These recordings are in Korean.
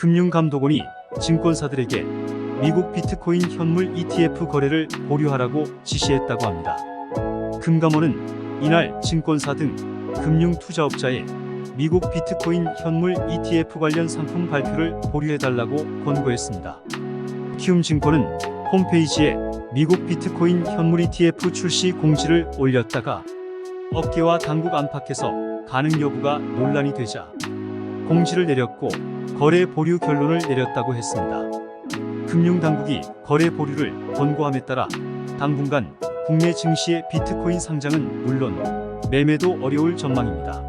금융감독원이 증권사들에게 미국 비트코인 현물 ETF 거래를 보류하라고 지시했다고 합니다. 금감원은 이날 증권사 등 금융 투자업자에 미국 비트코인 현물 ETF 관련 상품 발표를 보류해달라고 권고했습니다. 키움증권은 홈페이지에 미국 비트코인 현물 ETF 출시 공지를 올렸다가 업계와 당국 안팎에서 가능 여부가 논란이 되자 공지를 내렸고 거래 보류 결론을 내렸다고 했습니다. 금융당국이 거래 보류를 권고함에 따라 당분간 국내 증시의 비트코인 상장은 물론 매매도 어려울 전망입니다.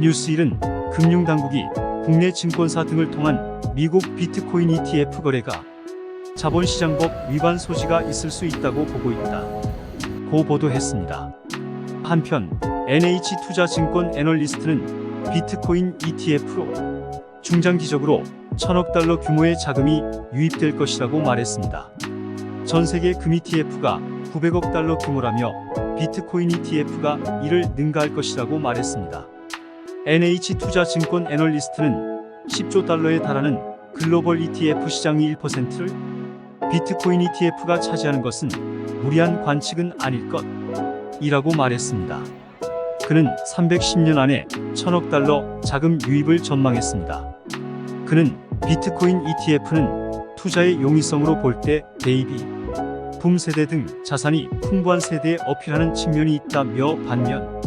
뉴스일은 금융당국이 국내 증권사 등을 통한 미국 비트코인 ETF 거래가 자본시장법 위반 소지가 있을 수 있다고 보고 있다. 고 보도했습니다. 한편 NH투자증권 애널리스트는 비트코인 ETF로 중장기적으로 천억 달러 규모의 자금이 유입될 것이라고 말했습니다. 전 세계 금 ETF가 900억 달러 규모라며 비트코인 ETF가 이를 능가할 것이라고 말했습니다. NH투자증권 애널리스트는 10조 달러에 달하는 글로벌 ETF 시장의 1%를 비트코인 ETF가 차지하는 것은 무리한 관측은 아닐 것 이라고 말했습니다. 그는 310년 안에 천억 달러 자금 유입을 전망했습니다. 그는 비트코인 ETF는 투자의 용이성으로 볼때 대입이 붐 세대 등 자산이 풍부한 세대에 어필하는 측면이 있다며 반면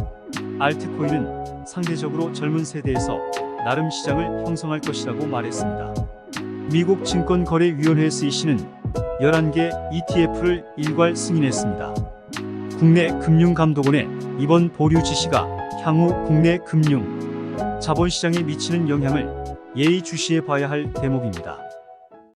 알트코인은 상대적으로 젊은 세대에서 나름 시장을 형성할 것이라고 말했습니다. 미국 증권거래위원회 SEC는 11개 ETF를 일괄 승인했습니다. 국내 금융감독원의 이번 보류 지시가 향후 국내 금융 자본시장에 미치는 영향을 예의 주시해 봐야 할 대목입니다.